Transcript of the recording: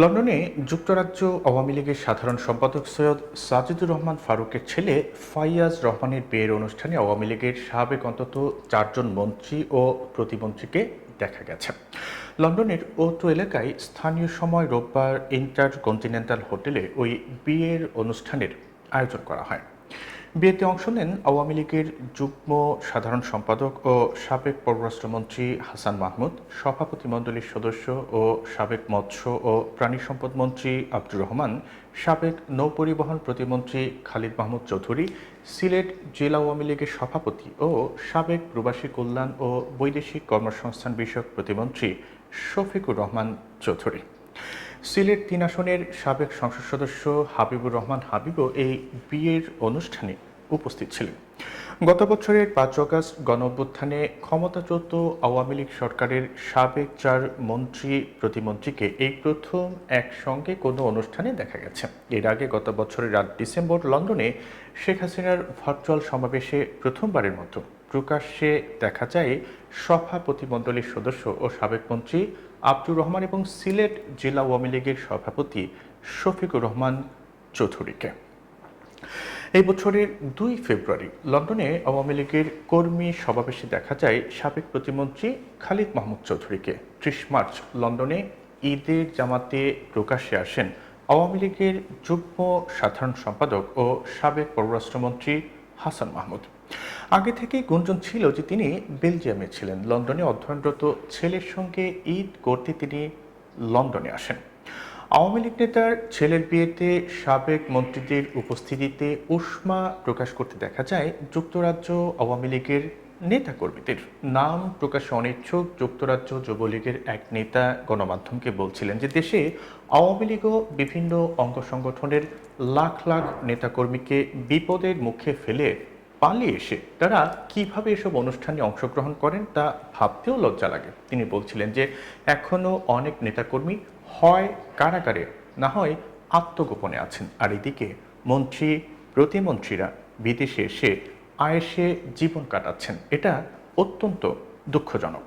লন্ডনে যুক্তরাজ্য আওয়ামী লীগের সাধারণ সম্পাদক সৈয়দ সাজিদুর রহমান ফারুকের ছেলে ফাইয়াজ রহমানের বিয়ের অনুষ্ঠানে আওয়ামী লীগের সাবেক অন্তত চারজন মন্ত্রী ও প্রতিমন্ত্রীকে দেখা গেছে। লন্ডনের ওতো এলাকায় স্থানীয় সময় রোববার ইন্টার কন্টিনেন্টাল হোটেলে ওই বিয়ের অনুষ্ঠানের আয়োজন করা হয়। বিয়েতে অংশ নেন আওয়ামী লীগের যুগ্ম সাধারণ সম্পাদক ও সাবেক পররাষ্ট্রমন্ত্রী হাসান মাহমুদ, সভাপতি মণ্ডলীর সদস্য ও সাবেক মৎস্য ও প্রাণী সম্পদ মন্ত্রী আব্দুর রহমান, সাবেক নৌপরিবহন প্রতিমন্ত্রী খালিদ মাহমুদ চৌধুরী, সিলেট জেলা আওয়ামী লীগের সভাপতি ও সাবেক প্রবাসী কল্যাণ ও বৈদেশিক কর্মসংস্থান বিষয়ক প্রতিমন্ত্রী শফিকুর রহমান চৌধুরী। সিলেট তিন আসনের সাবেক সংসদ সদস্য হাবিবুর রহমান হাবিবও এই বিয়ের অনুষ্ঠানে উপস্থিত ছিলেন। গত বছরের পাঁচ অগাস্ট গণ অভ্যুত্থানে ক্ষমতাচ্যুত আওয়ামী লীগ সরকারের সাবেক চার মন্ত্রী প্রতিমন্ত্রীকে এই প্রথম একসঙ্গে কোনো অনুষ্ঠানে দেখা গেছে। এর আগে গত বছরের আট ডিসেম্বর লন্ডনে শেখ হাসিনার ভার্চুয়াল সমাবেশে প্রথমবারের মতো প্রকাশ্যে দেখা যায় সভাপতিমণ্ডলীর সদস্য ও সাবেক মন্ত্রী আব্দুর রহমান এবং সিলেট জেলা আওয়ামী লীগের সভাপতি শফিকুর রহমান চৌধুরীকে। এই বছরের দুই ফেব্রুয়ারি লন্ডনে আওয়ামী লীগের কর্মী সমাবেশে দেখা যায় সাবেক প্রতিমন্ত্রী খালিদ মাহমুদ চৌধুরীকে। ত্রিশ মার্চ লন্ডনে ঈদের জামাতে প্রকাশ্যে আসেন আওয়ামী লীগের যুগ্ম সাধারণ সম্পাদক ও সাবেক পররাষ্ট্রমন্ত্রী হাসান মাহমুদ। আগে থেকেই গুঞ্জন ছিল যে তিনি বেলজিয়ামে ছিলেন। লন্ডনে অধ্যয়নরত ছেলের সঙ্গে ঈদ করতে তিনি লন্ডনে আসেন। আওয়ামী লীগ নেতার ছেলের বিয়েতে সাবেক মন্ত্রীদের উপস্থিতিতে উষ্মা প্রকাশ করতে দেখা যায় যুক্তরাজ্য আওয়ামী লীগের নেতাকর্মীদের। নাম প্রকাশে অনিচ্ছুক যুক্তরাজ্য যুবলীগের এক নেতা গণমাধ্যমকে বলছিলেন যে দেশে আওয়ামী লীগ ও বিভিন্ন অঙ্গ সংগঠনের লাখ লাখ নেতাকর্মীকে বিপদের মুখে ফেলে পালিয়ে এসে তারা কীভাবে এসব অনুষ্ঠানে অংশগ্রহণ করেন তা ভাবতেও লজ্জা লাগে। তিনি বলছিলেন যে এখনও অনেক নেতাকর্মী হয় কারাগারে, না হয় আত্মগোপনে আছেন। আর এদিকে মন্ত্রী, প্রতিমন্ত্রীরা বিদেশে এসে আয়েসে জীবন কাটাচ্ছেন। এটা অত্যন্ত দুঃখজনক।